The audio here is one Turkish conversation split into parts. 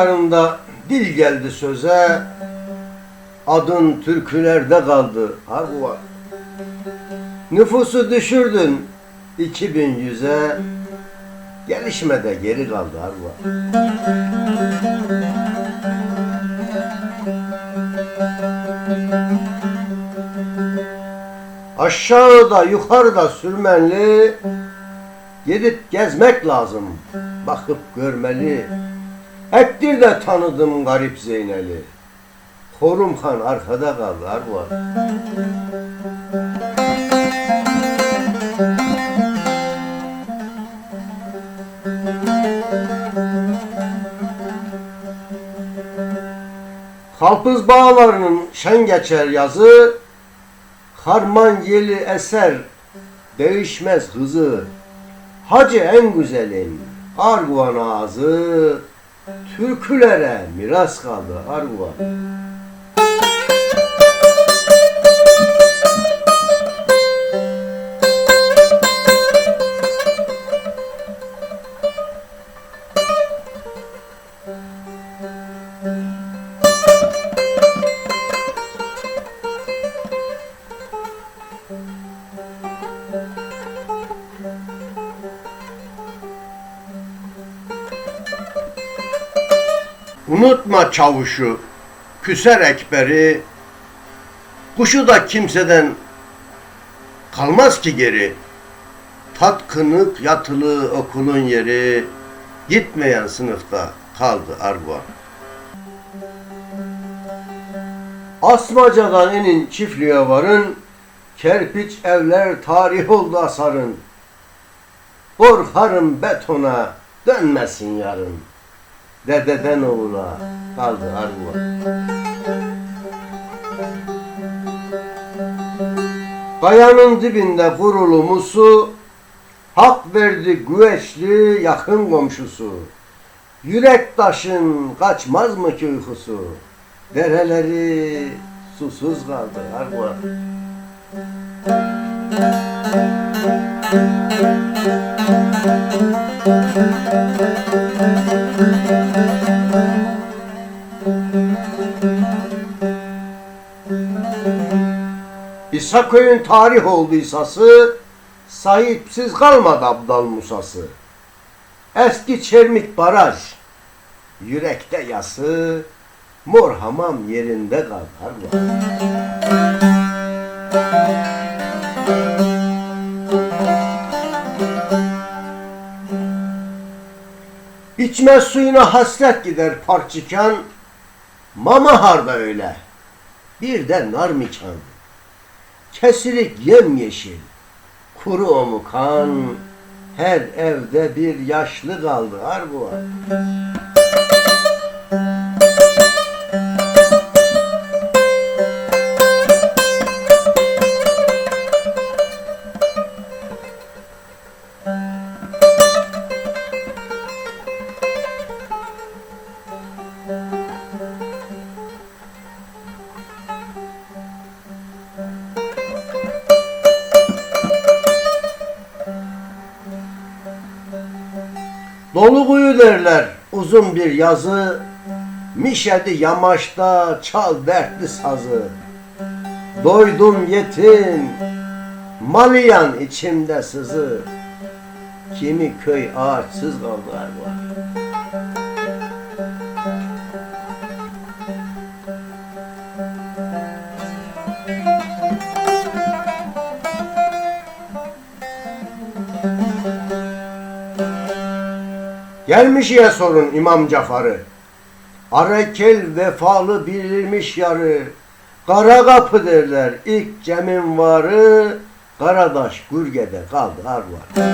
Türkü diyarında dil geldi söze, adın türkülerde kaldı Arguva. Nüfusu düşürdün 2100'e, gelişmede geri kaldı Arguva. Aşağıda yukarıda sürmenli Gidip gezmek lazım Bakıp görmeli Heptir de tanıdım garip Zeynel'i. Horum Han arkada kaldı Arva Kalpız bağlarının şen geçer yazı Harman yeli eser değişmez hızı. Hacı en güzelim Arguvan ağzı Türkülere miras kaldı Arguvan Unutma çavuşu Küser ekberi. Kuşu da kimseden Kalmaz ki geri. Tatkınık yatılı okulun yeri. Gitmeyen sınıfta kaldı Arguvan Asmaca'dan inin çiftliğe varın Kerpiç evler tarih oldu asarın. Korkarım betona dönmesin yarın Dededen oğula kaldı Arguvan Kayanın dibinde kurulu musu Hak verdi güveçli yakın komşusu. Yürek taşın kaçmaz mı ki uykusu? Dereleri susuz kaldı Arguvan İshaköy'ün tarih oldu İsa'sı, sahipsiz kalmadı Abdal Musa'sı. Eski Çermik Baraj, yürekte yası, mor hamam yerinde kaldı. Harbi. İçme suyuna hasret gider parçıkan, mama harda öyle, bir de narmikan. Kesilik yemyeşil, kuru omukan, her evde bir yaşlı kaldı Arguvan. Dolu kuyu derler uzun bir yazı, Mişedi yamaçta çal dertli sazı. Doydum yetim, maliyan içimde sızı. Kimi köy ağaçsız kaldı galiba. Gelmiş ya sorun İmam Cafar'ı. Arekel vefalı bilirmiş yarı. Kara kapı derler ilk cemin varı. Karadaş Gürge'de kaldı Arvar.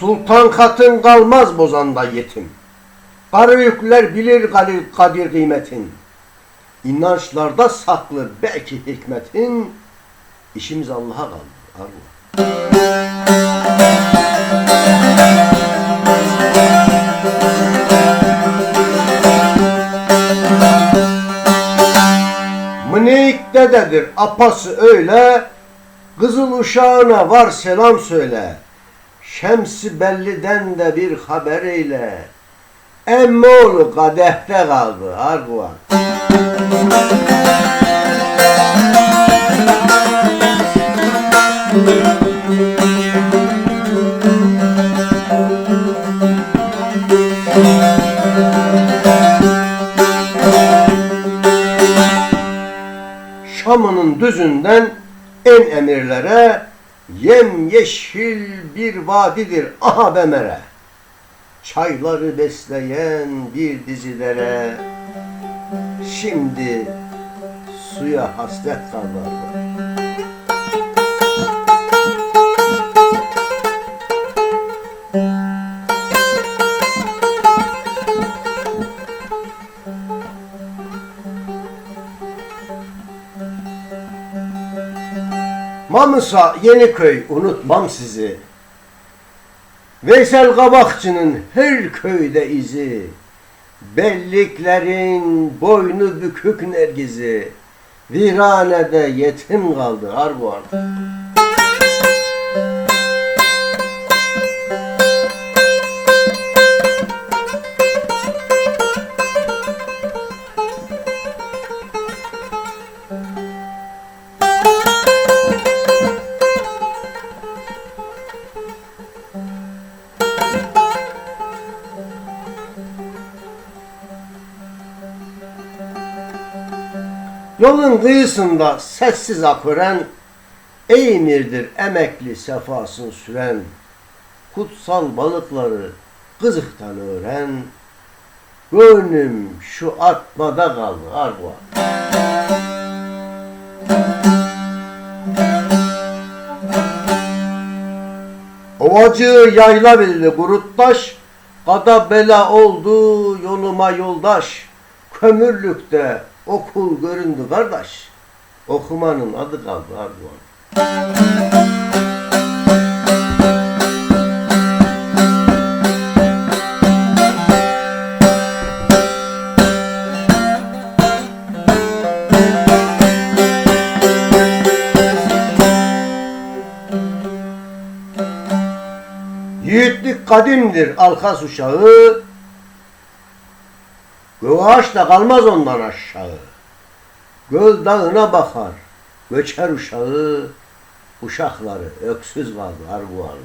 Sultan katın kalmaz bozanda yetim. Karı yükler bilir kadir, kıymetin. İnançlarda saklı belki hikmetin. İşimiz Allah'a kaldı. Allah. tepededir apası öyle. Kızıl uşağına var selam söyle. Şemsi belliden de bir haber eyle. Emmoğlu kadehte kaldı Arguvan. Şam'ının düzünden en emirlere yem yeşil bir vadidir aha bemere. Çayları besleyen bir dizilere şimdi suya hasret kalırlar. Mamısa Yeniköy unutmam sizi. Veysel Kabakçı'nın her köyde izi. Belliklerin boynu bükük nergizi. Viranede yetim kaldı Arguvan. Yolun kıyısında sessiz akıran Eymir'dir emekli sefasın süren Kutsal balıkları kızıktan öğren Gönlüm şu atmada kaldı Arguvan. Ovacı yayla bildi kuruttaş Kada bela oldu yoluma yoldaş Kömürlükte okul göründü kardeş Okumanın adı kaldı Arguvan. Yiğitlik kadimdir alkas uşağı Göğaç da kalmaz ondan aşağı Göl dağına bakar Göçer uşağı Uşakları öksüz kaldı Arguvan.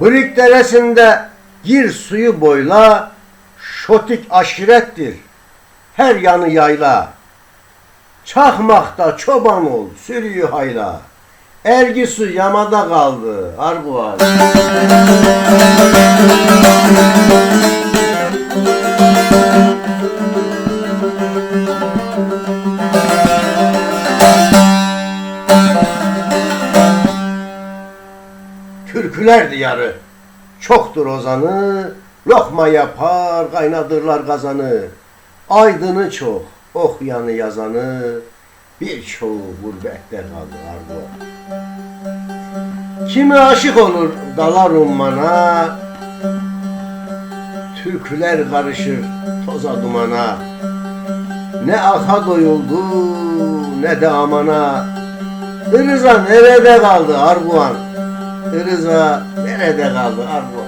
Brik deresinde gir suyu boyla, şotik aşirettir, her yanı yayla. Çakmakta çoban ol, sürüyü hayla. Ergisu yamada kaldı, Arguvan. Türküler diyarı, çoktur ozanı, lokma yapar, kaynadırlar kazanı. Aydını çok, okuyanı yazanı, birçoğu gurbette kaldı Arguvan. Kimi aşık olur dalar ummana, Türküler karışır toza dumana. Ne aka doyuldu ne de amana. Rıza nerede kaldı Arguvan? Rıza nerede kaldı Arguvan?